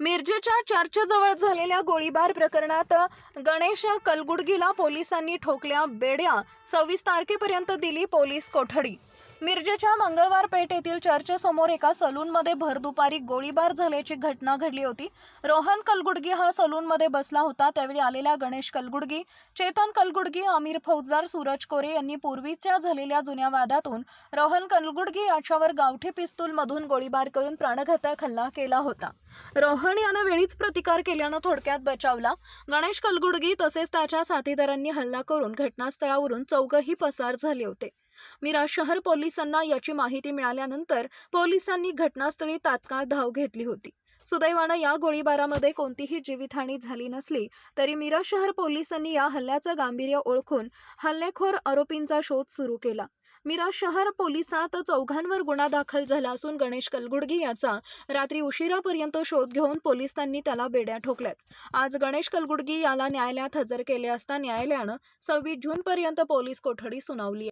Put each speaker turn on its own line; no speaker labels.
मिरजेच्या चर्चजवळ झालेल्या गोळीबार प्रकरणात गणेश कलगुडगीला पोलिसांनी ठोकल्या बेड्या. सव्वीस तारखेपर्यंत दिली पोलीस कोठडी. मिरजेच्या मंगळवार पेठ येथील चर्चसमोर एका सलूनमध्ये भर दुपारी गोळीबार झाल्याची घटना घडली होती. रोहन कलगुडगी हा सलूनमध्ये बसला होता. त्यावेळी आलेल्या गणेश कलगुडगी चेतन कलगुडगी आमिर फौजदार सूरज कोरे यांनी पूर्वीच्या झालेल्या जुन्या वादातून रोहन कलगुडगी याच्यावर गावठी पिस्तूलमधून गोळीबार करून प्राणघातक हल्ला केला होता. रोहन यानं वेळीच प्रतिकार केल्यानं थोडक्यात बचावला. गणेश कलगुडगी तसेच त्याच्या साथीदारांनी हल्ला करून घटनास्थळावरून चौघही पसार झाले होते. मिराज शहर पोलिसांना याची माहिती मिळाल्यानंतर पोलिसांनी घटनास्थळी तात्काळ धाव घेतली होती. सुदैवानं या गोळीबारामध्ये कोणतीही जीवितहानी झाली नसली तरी मीरा शहर पोलिसांनी या हल्ल्याचं गांभीर्य ओळखून हल्लेखोर आरोपींचा शोध सुरू केला. मिराज शहर पोलिसात चौघांवर गुन्हा दाखल झाला असून गणेश कलगुडगी याचा रात्री उशिरापर्यंत शोध घेऊन पोलिसांनी त्याला बेड्या ठोकल्यात. आज गणेश कलगुडगी याला न्यायालयात हजर केले असता न्यायालयानं सव्वीस जूनपर्यंत पोलीस कोठडी सुनावली